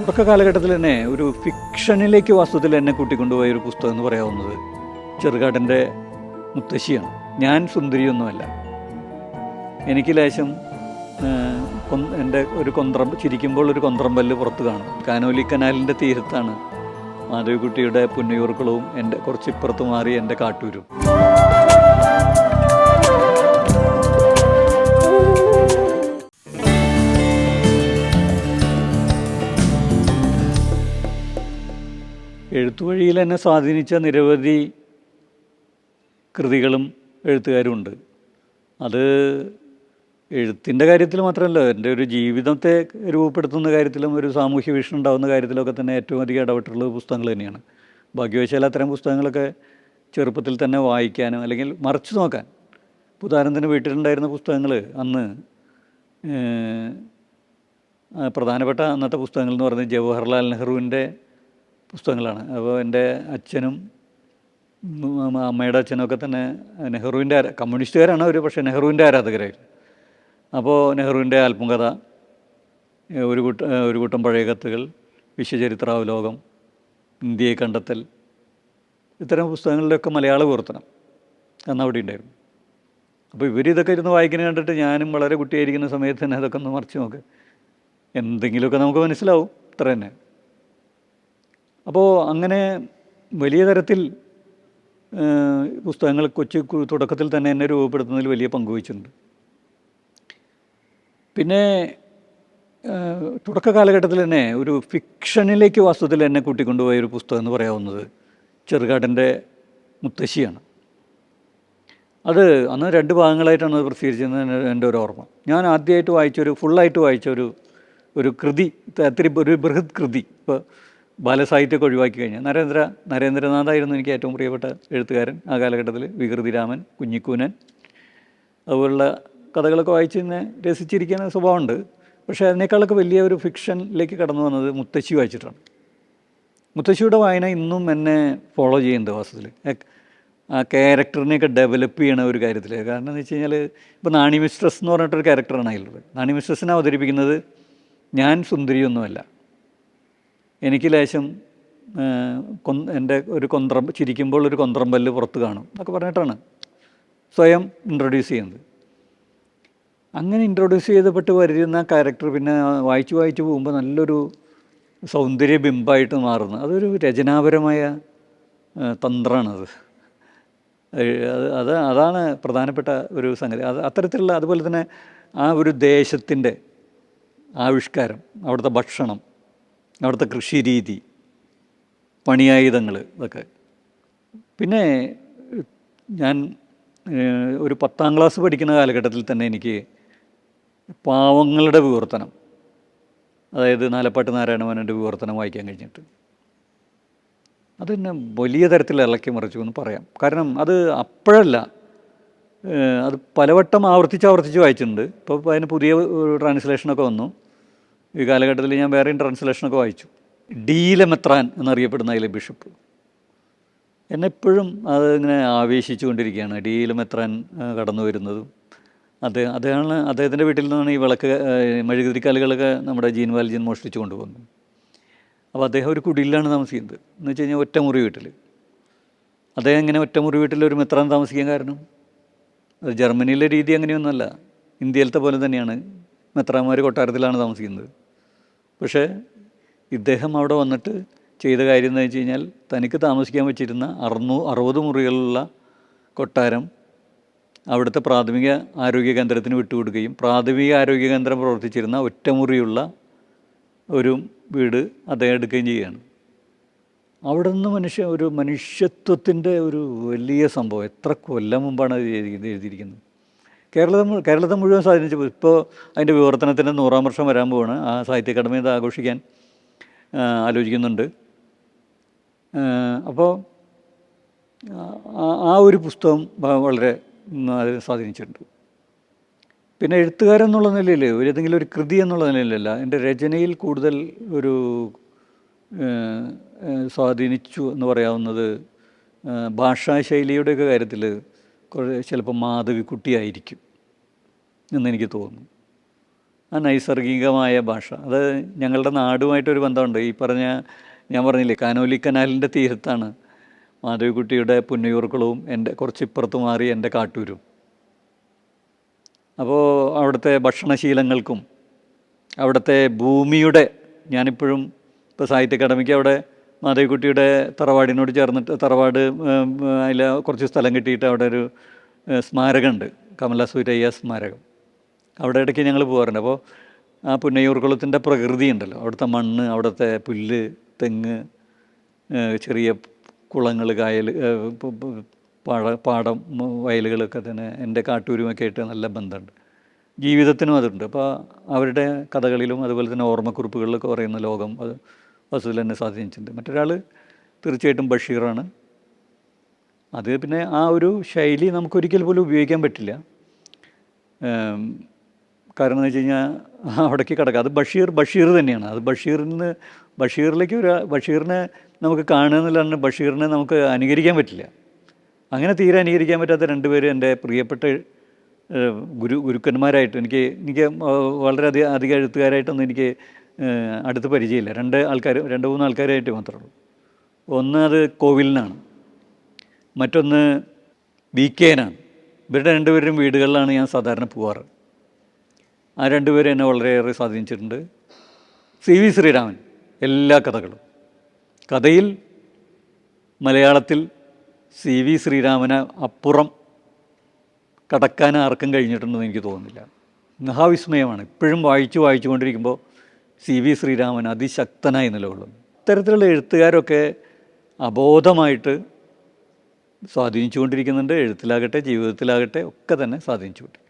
തുടക്ക കാലഘട്ടത്തിൽ തന്നെ ഒരു ഫിക്ഷനിലേക്ക് വാസ്തവത്തിൽ എന്നെ കൂട്ടിക്കൊണ്ടുപോയ ഒരു പുസ്തകം എന്ന് പറയാവുന്നത് ചെറുകാടന്റെ മുത്തശ്ശിയാണ്. ഞാൻ സുന്ദരിയൊന്നുമല്ല. എനിക്ക് ലേശം എന്റെ ഒരു കൊന്ത്രം ചിരിക്കുമ്പോൾ ഒരു കൊന്ത്രമ്പല്ല് പുറത്ത് കാണും. കാനോലി കനാലിന്റെ തീരത്താണ് മാധവിക്കുട്ടിയുടെ പുന്നയൂർക്കുളവും എന്റെ കുറച്ച് ഇപ്പുറത്ത് മാറി എന്റെ കാട്ടൂരും. എഴുത്തുവഴിയിൽ എന്നെ സ്വാധീനിച്ച നിരവധി കൃതികളും എഴുത്തുകാരുമുണ്ട് അത് എഴുത്തിന്റെ കാര്യത്തിൽ മാത്രമല്ല എന്റെ ഒരു ജീവിതത്തെ രൂപപ്പെടുത്തുന്ന കാര്യത്തിലും ഒരു സാമൂഹ്യ വീക്ഷണം ഉണ്ടാകുന്ന കാര്യത്തിലൊക്കെ തന്നെ ഏറ്റവും അധികം ഇടപെട്ടുള്ളത് പുസ്തകങ്ങൾ തന്നെയാണ്. ഭാഗ്യവശാൽ അത്തരം പുസ്തകങ്ങളൊക്കെ ചെറുപ്പത്തിൽ തന്നെ വായിക്കാനും അല്ലെങ്കിൽ മറിച്ച് നോക്കാൻ. ഉദാഹരണത്തിന് വീട്ടിലുണ്ടായിരുന്ന പുസ്തകങ്ങൾ അന്ന് പ്രധാനപ്പെട്ട അന്നത്തെ പുസ്തകങ്ങൾ എന്ന് പറയുന്നത് ജവഹർലാൽ നെഹ്റുവിന്റെ പുസ്തകങ്ങളാണ്. അപ്പോൾ എന്റെ അച്ഛനും അമ്മയുടെ അച്ഛനൊക്കെ തന്നെ നെഹ്റുവിന്റെ കമ്മ്യൂണിസ്റ്റുകാരാണ് അവർ പക്ഷേ നെഹ്റുവിന്റെ ആരാധകരായിരുന്നു. അപ്പോൾ നെഹ്റുവിന്റെ ആത്മകഥ ഒരു കൂട്ട ഒരു കൂട്ടം പഴയ കത്തുകൾ വിശ്വചരിത്രാവലോകം ഇന്ത്യയെ കണ്ടെത്തൽ ഇത്തരം പുസ്തകങ്ങളിലൊക്കെ മലയാള വിവർത്തനം അന്ന് അവിടെ ഉണ്ടായിരുന്നു. അപ്പോൾ ഇവരിതൊക്കെ ഇരുന്ന് വായിക്കുന്നത് കണ്ടിട്ട് ഞാനും വളരെ കുട്ടിയായിരിക്കുന്ന സമയത്ത് തന്നെ അതൊക്കെ ഒന്ന് മറിച്ച് നോക്ക്. എന്തെങ്കിലുമൊക്കെ നമുക്ക് മനസ്സിലാവും ഇത്ര തന്നെ. അപ്പോൾ അങ്ങനെ വലിയ തരത്തിൽ പുസ്തകങ്ങൾ കൊച്ചു തുടക്കത്തിൽ തന്നെ എന്നെ രൂപപ്പെടുത്തുന്നതിൽ വലിയ പങ്ക് വഹിച്ചിട്ടുണ്ട്. പിന്നെ തുടക്ക കാലഘട്ടത്തിൽ തന്നെ ഒരു ഫിക്ഷനിലേക്ക് വാസ്തവത്തിൽ എന്നെ കൂട്ടിക്കൊണ്ടുപോയ ഒരു പുസ്തകം എന്ന് പറയാവുന്നത് ചെറുകാടന്റെ മുത്തശ്ശിയാണ്. അത് അന്ന് രണ്ട് ഭാഗങ്ങളായിട്ടാണ് അത് പ്രസിദ്ധീകരിച്ചത് എന്റെ ഒരു ഓർമ്മ. ഞാൻ ആദ്യമായിട്ട് വായിച്ചൊരു ഫുള്ളായിട്ട് വായിച്ച ഒരു ഒരു കൃതി അത്തിരി ഒരു ബൃഹത് കൃതി. ഇപ്പോൾ ബാലസാഹിത്യമൊക്കെ ഒഴിവാക്കി കഴിഞ്ഞാൽ നരേന്ദ്ര നരേന്ദ്രനാഥായിരുന്നു എനിക്ക് ഏറ്റവും പ്രിയപ്പെട്ട എഴുത്തുകാരൻ. ആ കാലഘട്ടത്തിൽ വികൃതിരാമൻ കുഞ്ഞിക്കൂനൻ. അതുപോലുള്ള കഥകളൊക്കെ വായിച്ച് തന്നെ രസിച്ചിരിക്കുന്ന സ്വഭാവമുണ്ട്. പക്ഷേ അതിനേക്കാളൊക്കെ വലിയ ഒരു ഫിക്ഷനിലേക്ക് കടന്നു വന്നത് മുത്തശ്ശി വായിച്ചിട്ടാണ്. മുത്തശ്ശിയുടെ വായന ഇന്നും എന്നെ ഫോളോ ചെയ്യുന്നുണ്ട് വാസ്തവത്തിൽ ആ ക്യാരക്ടറിനെയൊക്കെ ഡെവലപ്പ് ചെയ്യണ ഒരു കാര്യത്തിൽ കാരണം എന്ന് വെച്ച് കഴിഞ്ഞാൽ ഇപ്പോൾ നാണി മിസ്ട്രസ് എന്ന് പറഞ്ഞിട്ടൊരു ക്യാരക്ടറാണ് അതിലുള്ളത്. നാണി മിസ്ട്രസിനെ അവതരിപ്പിക്കുന്നത് ഞാൻ സുന്ദരിയൊന്നുമല്ല. എനിക്ക് ലേശം എന്റെ ഒരു കൊന്ത്രം ചിരിക്കുമ്പോൾ ഒരു കൊന്ത്രമ്പല്ല് പുറത്ത് കാണും എന്നൊക്കെ പറഞ്ഞിട്ടാണ് സ്വയം ഇൻട്രൊഡ്യൂസ് ചെയ്യുന്നത്. അങ്ങനെ ഇൻട്രൊഡ്യൂസ് ചെയ്തപ്പെട്ട് വരുന്ന ക്യാരക്ടർ പിന്നെ വായിച്ച് വായിച്ച് പോകുമ്പോൾ നല്ലൊരു സൗന്ദര്യ ബിംബായിട്ട് മാറുന്നു. അതൊരു രചനാപരമായ തന്ത്രമാണത് അത് അത് അതാണ് പ്രധാനപ്പെട്ട ഒരു സംഗതി. അത് അത്തരത്തിലുള്ള അതുപോലെ തന്നെ ആ ഒരു ദേശത്തിന്റെ ആവിഷ്കാരം അവിടുത്തെ ഭക്ഷണം അവിടുത്തെ കൃഷി രീതി പണിയായുധങ്ങൾ ഇതൊക്കെ. പിന്നെ ഞാൻ ഒരു പത്താം ക്ലാസ് പഠിക്കുന്ന കാലഘട്ടത്തിൽ തന്നെ എനിക്ക് പാവങ്ങളുടെ വിവർത്തനം അതായത് നാലപ്പാട്ട് നാരായണമേനോന്റെ വിവർത്തനം വായിക്കാൻ കഴിഞ്ഞിട്ട്. അത് തന്നെ വലിയ തരത്തിൽ ഇളക്കി മറിച്ചു എന്ന് പറയാം. കാരണം അത് അപ്പോഴല്ല അത് പലവട്ടം ആവർത്തിച്ച് ആവർത്തിച്ച് വായിച്ചിട്ടുണ്ട്. ഇപ്പോൾ അതിന് പുതിയ ട്രാൻസ്ലേഷനൊക്കെ വന്നു. ഈ കാലഘട്ടത്തിൽ ഞാൻ വേറെയും ട്രാൻസ്ലേഷനൊക്കെ വായിച്ചു. ഡീലമെത്രാൻ എന്നറിയപ്പെടുന്ന അതിലെ ബിഷപ്പ് എന്നെ എപ്പോഴും അത് ഇങ്ങനെ ആവേശിച്ചുകൊണ്ടിരിക്കുകയാണ്. ഡീലമെത്രാൻ കടന്നു വരുന്നതും. അത് അദ്ദേഹമാണ് അദ്ദേഹത്തിന്റെ വീട്ടിൽ നിന്നാണ് ഈ വിളക്ക് മെഴുകുതിരിക്കാലുകളൊക്കെ നമ്മുടെ ജീൻ വാലിജൻ മോഷ്ടിച്ചു കൊണ്ടുപോകുന്നത്. അപ്പോൾ അദ്ദേഹം ഒരു കുടിലാണ് താമസിക്കുന്നത്. എന്ന് വെച്ച് കഴിഞ്ഞാൽ ഒറ്റമുറി വീട്ടിൽ. അദ്ദേഹം ഇങ്ങനെ ഒറ്റമുറി വീട്ടിൽ ഒരു മെത്രാൻ താമസിക്കാൻ കാരണം? അത് ജർമ്മനിയിലെ രീതി അങ്ങനെയൊന്നുമല്ല. ഇന്ത്യയിലത്തെ പോലെ തന്നെയാണ്. മെത്രാന്മാർ കൊട്ടാരത്തിലാണ് താമസിക്കുന്നത്. പക്ഷേ ഇദ്ദേഹം അവിടെ വന്നിട്ട് ചെയ്ത കാര്യം എന്ന് വെച്ച് കഴിഞ്ഞാൽ തനിക്ക് താമസിക്കാൻ വെച്ചിരുന്ന അറുന്നൂ അറുപത് മുറികളുള്ള കൊട്ടാരം അവിടുത്തെ പ്രാഥമിക ആരോഗ്യ കേന്ദ്രത്തിന് വിട്ടുകൊടുക്കുകയും പ്രാഥമിക ആരോഗ്യ കേന്ദ്രം പ്രവർത്തിച്ചിരുന്ന ഒറ്റമുറിയുള്ള ഒരു വീട് അദ്ദേഹം എടുക്കുകയും ചെയ്യുകയാണ്. അവിടെ നിന്ന് മനുഷ്യ ഒരു മനുഷ്യത്വത്തിന്റെ ഒരു വലിയ സംഭവം. എത്ര കൊല്ലം മുമ്പാണ് എഴുതിയിരിക്കുന്നത്? കേരളത്തെ മു- കേരളത്തെ മുഴുവൻ സ്വാധീനിച്ചു ഇപ്പോൾ അതിന്റെ വിവർത്തനത്തിന്റെ നൂറാം വർഷം വരാൻ പോവാണ്. ആ സാഹിത്യ അക്കാദമി ഇത് ആഘോഷിക്കാൻ ആലോചിക്കുന്നുണ്ട്. അപ്പോൾ ആ ഒരു പുസ്തകം വളരെ അതിനെ സ്വാധീനിച്ചിട്ടുണ്ട്. പിന്നെ എഴുത്തുകാരൻ എന്നുള്ള നിലയിൽ ഒരു ഏതെങ്കിലും ഒരു കൃതി എന്നുള്ള നിലയിലല്ല എന്റെ രചനയിൽ കൂടുതൽ ഒരു സ്വാധീനിച്ചു എന്ന് പറയാവുന്നത് ഭാഷാശൈലിയുടെയൊക്കെ കാര്യത്തിൽ ചിലപ്പോൾ മാധവിക്കുട്ടിയായിരിക്കും എന്നെനിക്ക് തോന്നുന്നു. ആ നൈസർഗികമായ ഭാഷ. അത് ഞങ്ങളുടെ നാടുമായിട്ടൊരു ബന്ധമുണ്ട്. ഈ പറഞ്ഞ ഞാൻ പറഞ്ഞില്ലേ കാനോലി കനാലിന്റെ തീരത്താണ് മാധവിക്കുട്ടിയുടെ പുന്നയൂർക്കുളവും എന്റെ കുറച്ച് ഇപ്പുറത്ത് മാറി എന്റെ കാട്ടൂരും. അപ്പോൾ അവിടുത്തെ ഭക്ഷണശീലങ്ങൾക്കും അവിടുത്തെ ഭൂമിയുടെ ഞാനിപ്പോഴും ഇപ്പോൾ സാഹിത്യ അക്കാദമിക്ക് അവിടെ മാധവിക്കുട്ടിയുടെ തറവാടിനോട് ചേർന്നിട്ട് തറവാട് അതിൽ കുറച്ച് സ്ഥലം കിട്ടിയിട്ട് അവിടെ ഒരു സ്മാരകമുണ്ട് കമല സ്മാരകം. അവിടെ ഇടയ്ക്ക് ഞങ്ങൾ പോകാറുണ്ട് അപ്പോൾ ആ പുന്നയൂർക്കുളത്തിന്റെ പ്രകൃതി ഉണ്ടല്ലോ. അവിടുത്തെ മണ്ണ് അവിടുത്തെ പുല്ല് തെങ്ങ് ചെറിയ കുളങ്ങൾ കായൽ പാട പാടം വയലുകളൊക്കെ തന്നെ എന്റെ കാട്ടൂരുമൊക്കെ ആയിട്ട് നല്ല ബന്ധമുണ്ട്. ജീവിതത്തിനും അതുണ്ട്. അപ്പോൾ അവരുടെ കഥകളിലും അതുപോലെ തന്നെ ഓർമ്മക്കുറിപ്പുകളിലൊക്കെ പറയുന്ന ലോകം അത് വസ്തുവിൽ എന്നെ സ്വാധീനിച്ചിട്ടുണ്ട്. മറ്റൊരാൾ തീർച്ചയായിട്ടും ബഷീറാണ്. അത് പിന്നെ ആ ഒരു ശൈലി നമുക്കൊരിക്കൽ പോലും ഉപയോഗിക്കാൻ പറ്റില്ല. കാരണം എന്ന് വെച്ച് കഴിഞ്ഞാൽ അവിടേക്ക് കിടക്കുക അത് ബഷീർ ബഷീർ തന്നെയാണ്. അത് ബഷീറിൽ നിന്ന് ബഷീറിലേക്ക് ഒരു ബഷീറിനെ നമുക്ക് കാണുക എന്നുള്ളതാണ് ബഷീറിനെ നമുക്ക് അനുകരിക്കാൻ പറ്റില്ല. അങ്ങനെ തീരെ അനുകരിക്കാൻ പറ്റാത്ത രണ്ടുപേർ എന്റെ പ്രിയപ്പെട്ട ഗുരു ഗുരുക്കന്മാരായിട്ട് എനിക്ക് എനിക്ക് വളരെ അധികം എഴുത്തുകാരായിട്ടൊന്നും എനിക്ക് അടുത്ത് പരിചയമില്ല. രണ്ട് ആൾക്കാർ രണ്ട് മൂന്ന് ആൾക്കാരായിട്ട് മാത്രമേ ഉള്ളൂ. ഒന്ന് അത് കോവിലിനാണ്. മറ്റൊന്ന് വി കെനാണ് ഇവരുടെ രണ്ടുപേരും വീടുകളിലാണ് ഞാൻ സാധാരണ പോവാറ്. ആ രണ്ടുപേരും എന്നെ വളരെയേറെ സ്വാധീനിച്ചിട്ടുണ്ട്. സി വി ശ്രീരാമൻ എല്ലാ കഥകളും. കഥയിൽ മലയാളത്തിൽ സി വി ശ്രീരാമന് അപ്പുറം കടക്കാൻ ആർക്കും കഴിഞ്ഞിട്ടുണ്ടെന്ന് എനിക്ക് തോന്നുന്നില്ല. മഹാവിസ്മയമാണ്. ഇപ്പോഴും വായിച്ചു വായിച്ചു കൊണ്ടിരിക്കുമ്പോൾ സി വി ശ്രീരാമൻ അതിശക്തനായി നിലകൊള്ളുന്നു. ഇത്തരത്തിലുള്ള എഴുത്തുകാരൊക്കെ അബോധമായിട്ട് സ്വാധീനിച്ചുകൊണ്ടിരിക്കുന്നുണ്ട്. എഴുത്തിലാകട്ടെ ജീവിതത്തിലാകട്ടെ ഒക്കെ തന്നെ സ്വാധീനിച്ചുകൊണ്ട്.